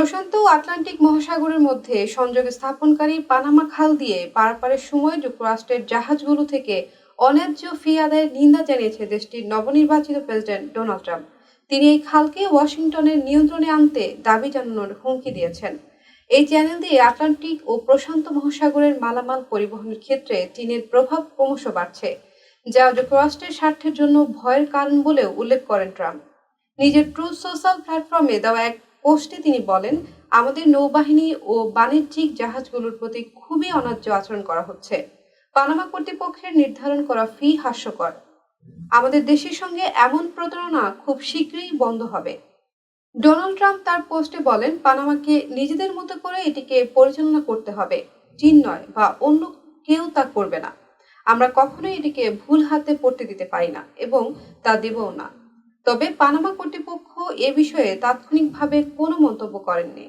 প্রশান্ত ও Atlantic মহাসাগরের মধ্যে সংযোগ স্থাপনকারী পানামা খাল দিয়ে পারাপারের সময় যুক্তরাষ্ট্রের জাহাজগুলো থেকে অন্যায্য ফি আদায়ের নিন্দা জানিয়েছে দেশটির নবনির্বাচিত প্রেসিডেন্ট ডোনাল্ড ট্রাম্প। তিনি এই খালকে ওয়াশিংটনের নিয়ন্ত্রণে আনতে দাবি জানানোর হুমকি দিয়েছেন। এই চ্যানেল দিয়ে আটলান্টিক ও প্রশান্ত মহাসাগরের মালামাল পরিবহনের ক্ষেত্রে চীনের প্রভাব ক্রমশ বাড়ছে, যা যুক্তরাষ্ট্রের স্বার্থের জন্য ভয়ের কারণ বলেও উল্লেখ করেন ট্রাম্প। নিজের ট্রু সোশ্যাল প্ল্যাটফর্মে দেওয়া এক পোস্টে তিনি বলেন, আমাদের নৌবাহিনী ও বাণিজ্যিক জাহাজগুলোর প্রতি খুবই অনার্য আচরণ করা হচ্ছে। পানামা কর্তৃপক্ষের নির্ধারণ করা ফি হাস্যকর। আমাদের দেশের সঙ্গে এমন প্রতারণা খুব শীঘ্রই বন্ধ হবে। ডোনাল্ড ট্রাম্প তার পোস্টে বলেন, পানামাকে নিজেদের মতো করে এটিকে পরিচালনা করতে হবে। চীন নয় বা অন্য কেউ তা করবে না। আমরা কখনোই এটিকে ভুল হাতে পড়তে দিতে পারি না এবং তা দেবও না। তবে পানামা কর্তৃপক্ষ এ বিষয়ে তাৎক্ষণিকভাবে কোনো মন্তব্য করেননি।